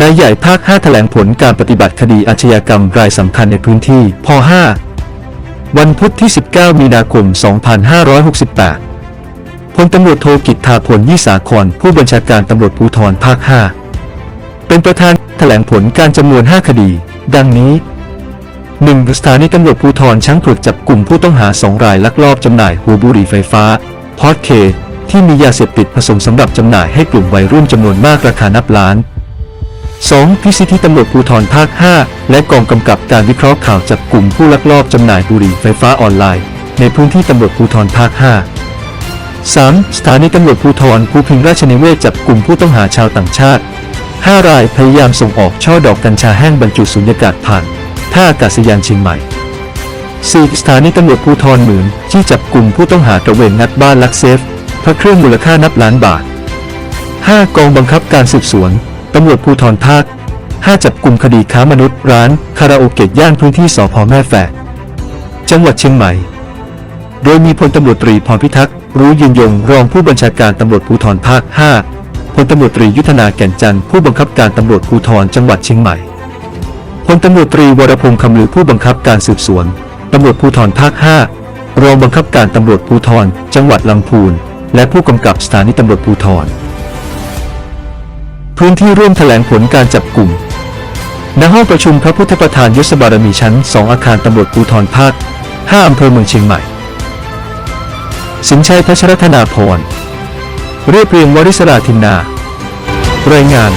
นายใหญ่ภาค 5 แถลงผลการปฏิบัติคดีอาชญากรรมรายสำคัญในพื้นที่พ5วันพุธที่ 19 มีนาคม 2568 พลตำรวจโทกิตทาพลยี่สาครผู้บัญชาการตำรวจภูธรภาค 5 เป็นประธานแถลงผลการจำนวน 5 คดี ดังนี้ 1. สถานีตำรวจภูธรช้างผึกจับกลุ่มผู้ต้องหา 2 รายลักลอบจำหน่ายหัวบุหรี่ไฟฟ้า พอดเค ที่มียาเสพติดผสมสำหรับจำหน่ายให้กลุ่มวัยรุ่นจำนวนมากราคานับล้าน 2. พิสิทธิตำรวจภูธรภาค 5 และกองกำกับการวิเคราะห์ข่าวจับกลุ่มผู้ลักลอบจำหน่ายบุหรี่ไฟฟ้าออนไลน์ ในพื้นที่ตำรวจภูธรภาค 5 3. สถานีตำรวจภูธรภูพิงราชนิเวศจับกลุ่มผู้ต้องหาชาวต่างชาติ 5 รายพยายามส่งออกช่อดอกกัญชาแห้งบรรจุสุญญากาศผ่านท่าอากาศยานเชียงใหม่ 4. สถานีตำรวจภูธรหมือนที่จับกลุ่มผู้ต้องหาตระเวนงัดบ้านลักเซฟพระเครื่องมูลค่านับล้านบาท 5. กองบังคับการสืบสวน ตำรวจภูธรภาค 5 จับกลุ่มคดีค้ามนุษย์ร้านคาราโอเกะย่านพื้นที่สพแม่แฝกจังหวัดเชียงใหม่ โดยมีพลตำรวจตรีพรพิทักษ์รู้ยืนยงรองผู้บัญชาการตำรวจภูธรภาค 5 พลตำรวจตรียุทธนาแก่นจันทร์ผู้บังคับการตำรวจภูธรจังหวัดเชียงใหม่พลตำรวจตรีวรพงษ์คำลือผู้บังคับการสืบสวนตำรวจภูธรภาค 5 รองบังคับการตำรวจภูธรจังหวัดลำพูน และผู้กำกับสถานีตำรวจภูธร พื้นที่ร่วมแถลงผลการจับกลุ่มณห้องประชุมพระพุทธประธานยศบารมีชั้น 2 อาคารตำรวจภูธรภาค 5 อำเภอเมืองเชียงใหม่ สินชัยพัชรธนาพร เรียบเรียงวริศราธินนา รายงาน